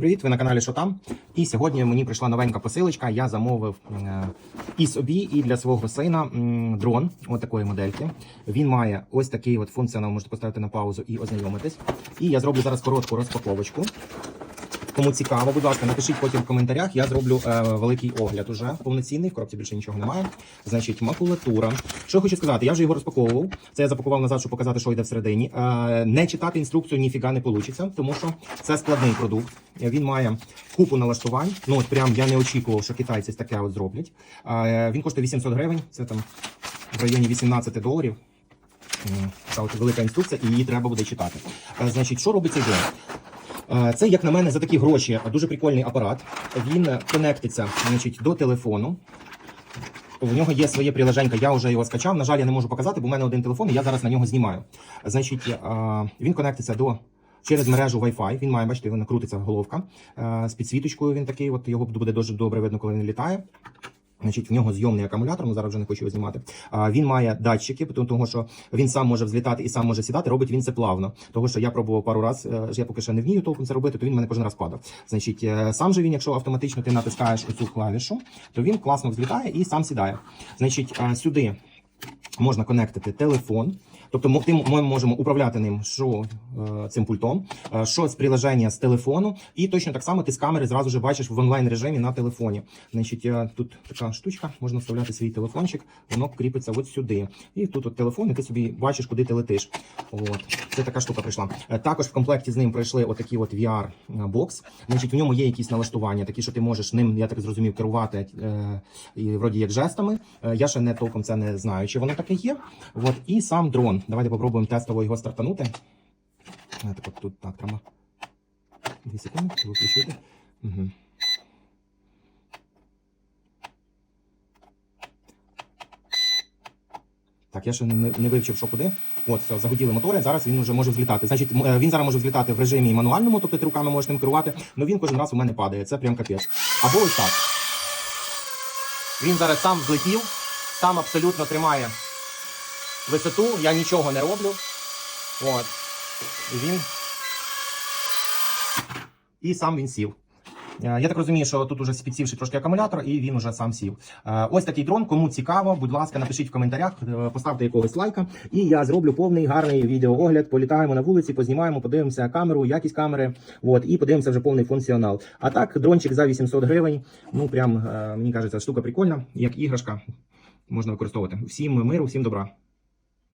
Привіт! Ви на каналі Що там? І сьогодні мені прийшла новенька посилочка. Я замовив е, і собі, і для свого сина дрон от такої модельки. Він має ось такий от функціонал, можете поставити на паузу і ознайомитись. І я зроблю зараз коротку розпаковочку. Кому цікаво, будь ласка, напишіть потім в коментарях. Я зроблю е, великий огляд уже повноцінний. В коробці більше нічого немає. Значить, макулатура. Що я хочу сказати, я вже його розпаковував. Це я запакував назад, щоб показати, що йде всередині. Е, не читати інструкцію ніфіга не вийде, тому що це складний продукт. Він має купу налаштувань. Ну от прям я не очікував, що китайці таке от зроблять. Е, він коштує 800 гривень. Це там в районі 18 доларів. От велика інструкція, і її треба буде читати. Е, Значить, що робить цей дрон? Е, Це, як на мене, за такі гроші дуже прикольний апарат. Він конектиться значить, до телефону. В нього є своє приложенька, я вже його скачав. На жаль, я не можу показати, бо в мене один телефон, і я зараз на нього знімаю. Значить, він конектиться до. Через мережу Wi-Fi, він має, бачите, вона крутиться головка з підсвіточкою. Він такий, от його буде дуже добре видно, коли він літає. Значить, в нього зйомний акумулятор, ну зараз вже не хочу його знімати. А, він має датчики, тому що він сам може взлітати і сам може сідати. Робить він це плавно. Того, що я пробував пару раз, е, я поки що не вмію толком це робити, то він мене кожен раз падав. Значить, е, сам же він, якщо автоматично ти натискаєш оцю клавішу, то він класно взлітає і сам сідає. Значить, е, сюди можна конектити телефон. Тобто ми можемо управляти ним що е, цим пультом, е, що з приложення з телефону, і точно так само ти з камери зразу ж бачиш в онлайн режимі на телефоні. Значить, е, тут така штучка, можна вставляти свій телефончик, воно кріпиться от сюди. І тут от телефон, і ти собі бачиш, куди ти летиш. От це така штука прийшла. Також в комплекті з ним прийшли отакі от VR бокс. Значить, в ньому є якісь налаштування, такі, що ти можеш ним, я так зрозумів, керувати і вроді як жестами. Я ще не толком це не знаю, чи воно таке є. От і сам дрон. Давайте попробуємо тестово його стартанути. Так, от тут так треба. Дві секунди, виключити. Угу. Так, я ще не, не вивчив, що куди. От, все, загуділи мотори. Зараз він вже може взлітати. Значить, е, він зараз може взлітати в режимі мануальному, тобто ти руками можеш ним керувати, але він кожен раз у мене падає. Це прям капець. Або ось так. Він зараз сам злетів, сам абсолютно тримає висоту, я нічого не роблю. От. І він. І сам він сів. Е, Я так розумію, що тут уже підсівши трошки акумулятор, і він уже сам сів. Е, Ось такий дрон. Кому цікаво, будь ласка, напишіть в коментарях, е, поставте якогось лайка, і я зроблю повний гарний відеоогляд. Політаємо на вулиці, познімаємо, подивимося камеру, якість камери. От, і подивимося вже повний функціонал. А так, дрончик за 800 гривень. Ну прям мені кажеться, штука прикольна, як іграшка можна використовувати. Всім миру, всім добра.